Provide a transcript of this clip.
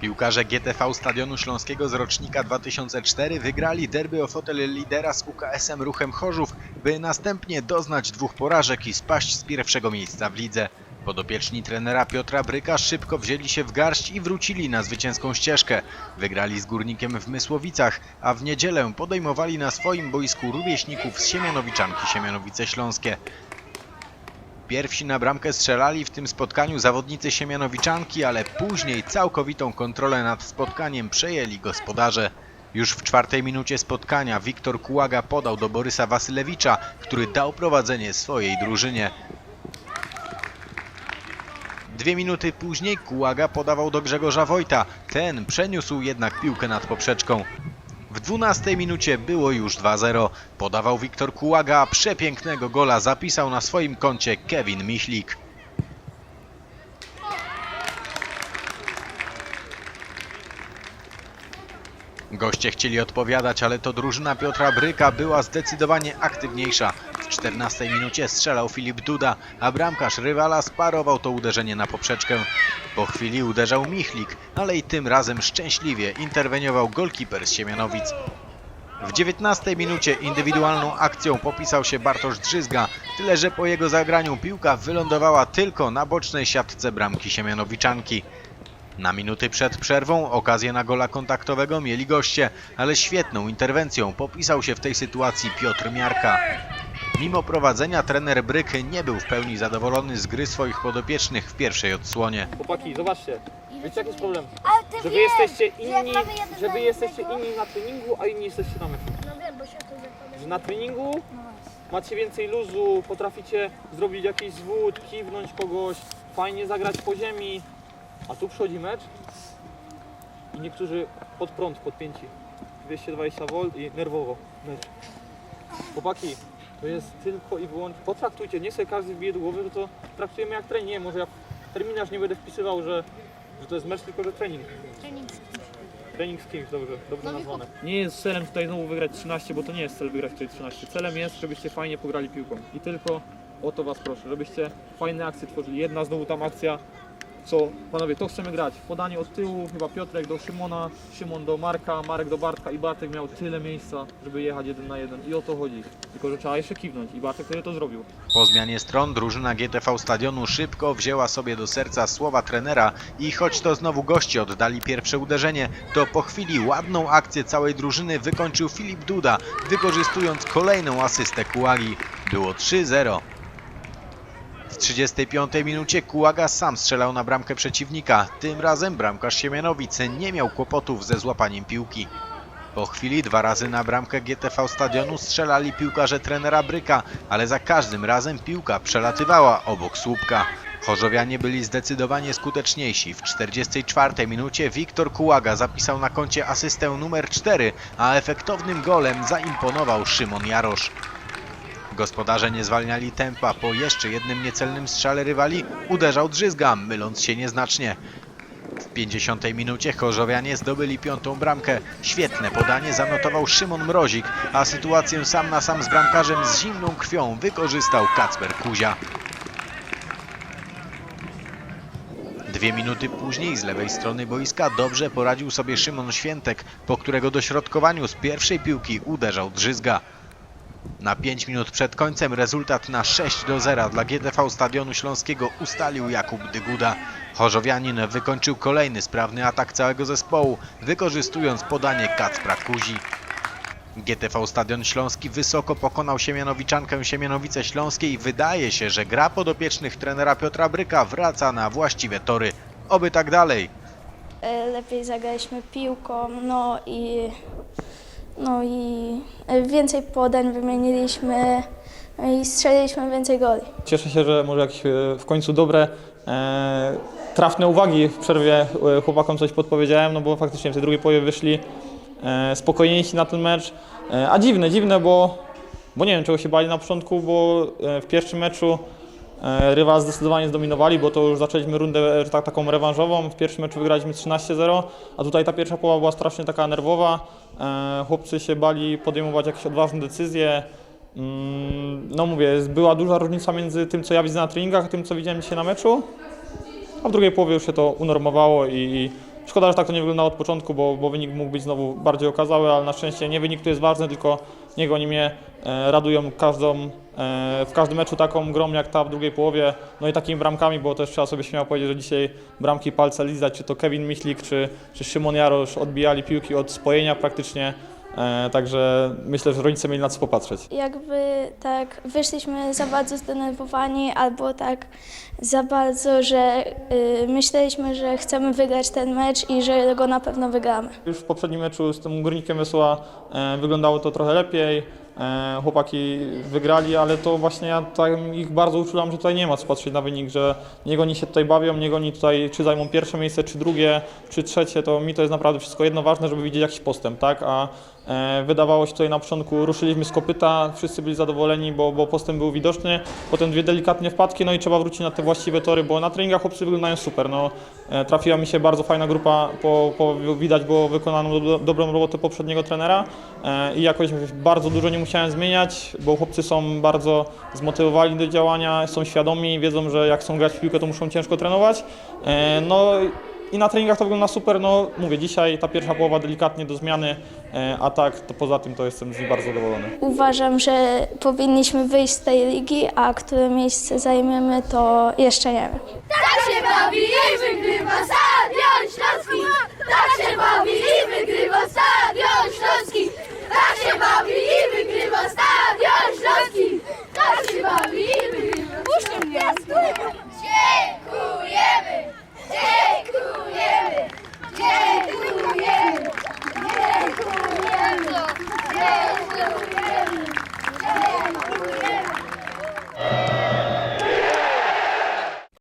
Piłkarze GTV Stadionu Śląskiego z rocznika 2004 wygrali derby o fotel lidera z UKS-em Ruchem Chorzów, by następnie doznać dwóch porażek i spaść z pierwszego miejsca w lidze. Podopieczni trenera Piotra Bryka szybko wzięli się w garść i wrócili na zwycięską ścieżkę. Wygrali z Górnikiem w Mysłowicach, a w niedzielę podejmowali na swoim boisku rówieśników z Siemianowiczanki Siemianowice Śląskie. Pierwsi na bramkę strzelali w tym spotkaniu zawodnicy Siemianowiczanki, ale później całkowitą kontrolę nad spotkaniem przejęli gospodarze. Już w czwartej minucie spotkania Wiktor Kułaga podał do Borysa Wasylewicza, który dał prowadzenie swojej drużynie. Dwie minuty później Kułaga podawał do Grzegorza Wojta. Ten przeniósł jednak piłkę nad poprzeczką. W 12 minucie było już 2-0. Podawał Wiktor Kułaga, przepięknego gola zapisał na swoim koncie Kevin Michlik. Goście chcieli odpowiadać, ale to drużyna Piotra Bryka była zdecydowanie aktywniejsza. W 14 minucie strzelał Filip Duda, a bramkarz rywala sparował to uderzenie na poprzeczkę. Po chwili uderzał Michlik, ale i tym razem szczęśliwie interweniował golkiper z Siemianowic. W 19 minucie indywidualną akcją popisał się Bartosz Drzyzga, tyle że po jego zagraniu piłka wylądowała tylko na bocznej siatce bramki Siemianowiczanki. Na minuty przed przerwą okazję na gola kontaktowego mieli goście, ale świetną interwencją popisał się w tej sytuacji Piotr Miarka. Mimo prowadzenia trener Bryk nie był w pełni zadowolony z gry swoich podopiecznych w pierwszej odsłonie. Chłopaki, zobaczcie. Wiecie jaki jest problem? Ale ty Że wy wiesz, jesteście inni, mamy jeden że na wy jesteście jednego. inni na treningu, a inni jesteście na meczu. No wiem, bo się to zakłada. Że na treningu No macie więcej luzu, potraficie zrobić jakiś zwód, kiwnąć kogoś, fajnie zagrać po ziemi. A tu przychodzi mecz i niektórzy pod prąd podpięci. 220 V i nerwowo mecz. Chłopaki, to jest tylko i wyłącznie... Potraktujcie, nie sobie każdy wbije do głowy, że to traktujemy jak trening. Nie, może ja w terminarz nie będę wpisywał, że, że to jest mecz, tylko że trening. Trening. Trening z kimś, dobrze, dobrze No nazwane. Nie jest celem tutaj znowu wygrać 13, bo to nie jest cel wygrać tutaj 13. Celem jest, żebyście fajnie pograli piłką. I tylko o to was proszę, żebyście fajne akcje tworzyli. Jedna znowu tam akcja, co panowie, to chcemy grać. Podanie od tyłu, chyba Piotrek do Szymona, Szymon do Marka, Marek do Bartka i Bartek miał tyle miejsca, żeby jechać jeden na jeden. I o to chodzi. Tylko, że trzeba jeszcze kiwnąć i Bartek wtedy to zrobił. Po zmianie stron drużyna GTV Stadionu szybko wzięła sobie do serca słowa trenera i choć to znowu goście oddali pierwsze uderzenie, to po chwili ładną akcję całej drużyny wykończył Filip Duda, wykorzystując kolejną asystę Kułagi. Było 3-0. W 35 minucie Kułaga sam strzelał na bramkę przeciwnika. Tym razem bramkarz Siemianowic nie miał kłopotów ze złapaniem piłki. Po chwili dwa razy na bramkę GTV Stadionu strzelali piłkarze trenera Bryka, ale za każdym razem piłka przelatywała obok słupka. Chorzowianie byli zdecydowanie skuteczniejsi. W 44 minucie Wiktor Kułaga zapisał na koncie asystę numer 4, a efektownym golem zaimponował Szymon Jarosz. Gospodarze nie zwalniali tempa. Po jeszcze jednym niecelnym strzale rywali uderzał Drzyzga, myląc się nieznacznie. W 50 minucie Chorzowianie zdobyli piątą bramkę. Świetne podanie zanotował Szymon Mrozik, a sytuację sam na sam z bramkarzem z zimną krwią wykorzystał Kacper Kuzia. Dwie minuty później z lewej strony boiska dobrze poradził sobie Szymon Świętek, po którego dośrodkowaniu z pierwszej piłki uderzał Drzyzga. Na 5 minut przed końcem rezultat na 6 do 0 dla GTV Stadionu Śląskiego ustalił Jakub Dyguda. Chorzowianin wykończył kolejny sprawny atak całego zespołu, wykorzystując podanie Kacpra Kuzi. GTV Stadion Śląski wysoko pokonał Siemianowiczankę Siemianowice Śląskie i wydaje się, że gra podopiecznych trenera Piotra Bryka wraca na właściwe tory. Oby tak dalej. E, lepiej zagraliśmy piłką, no i, no i e, więcej podań wymieniliśmy no i strzeliliśmy więcej goli. Cieszę się, że może jakieś e, w końcu dobre, e, trafne uwagi w przerwie e, chłopakom coś podpowiedziałem, no bo faktycznie w tej drugiej połowie wyszli e, spokojniejsi na ten mecz. E, a dziwne, dziwne, bo, bo nie wiem czego się bali na początku, bo w pierwszym meczu rywal zdecydowanie zdominowali, bo to już zaczęliśmy rundę e, tak, taką rewanżową. W pierwszym meczu wygraliśmy 13-0, a tutaj ta pierwsza połowa była strasznie taka nerwowa. E, chłopcy się bali podejmować jakieś odważne decyzje. Mm, No mówię, była duża różnica między tym, co ja widzę na treningach, a tym, co widziałem dzisiaj na meczu. a w drugiej połowie już się to unormowało i szkoda, że tak to nie wyglądało od początku, bo, bo wynik mógł być znowu bardziej okazały, ale na szczęście nie wynik tu jest ważny, tylko niech oni mnie e, radują każdą, e, w każdym meczu taką grą jak ta w drugiej połowie, no i takimi bramkami, bo też trzeba sobie śmiało powiedzieć, że dzisiaj bramki palce lizać, czy to Kevin Michlik, czy, czy Szymon Jarosz odbijali piłki od spojenia praktycznie, także myślę, że rodzice mieli na co popatrzeć. Jakby tak wyszliśmy za bardzo zdenerwowani albo tak za bardzo, że y, myśleliśmy, że chcemy wygrać ten mecz i że go na pewno wygramy. Już w poprzednim meczu z tym Górnikiem Wysła e, wyglądało to trochę lepiej. E, chłopaki wygrali, ale to właśnie ja tam ich bardzo uczulam, że tutaj nie ma co patrzeć na wynik, że niech oni się tutaj bawią, niech oni tutaj czy zajmą pierwsze miejsce, czy drugie, czy trzecie, to mi to jest naprawdę wszystko jedno ważne, żeby widzieć jakiś postęp, tak? A e, wydawało się tutaj na początku, ruszyliśmy z kopyta, wszyscy byli zadowoleni, bo, bo postęp był widoczny, potem dwie delikatnie wpadki, no i trzeba wrócić na te właściwe tory, bo na treningach chłopcy wyglądają super, no. E, trafiła mi się bardzo fajna grupa, po, po, widać było wykonaną do, dobrą robotę poprzedniego trenera. E, i jakoś bardzo dużo nie musiałem zmieniać, bo chłopcy są bardzo zmotywowani do działania, są świadomi, wiedzą, że jak chcą grać w piłkę, to muszą ciężko trenować. E, No i na treningach to wygląda super, no mówię, dzisiaj ta pierwsza połowa delikatnie do zmiany, e, a tak to poza tym to jestem z nich bardzo zadowolony. Uważam, że powinniśmy wyjść z tej ligi, a które miejsce zajmiemy, to jeszcze nie wiem. Tak się bawi Śląski!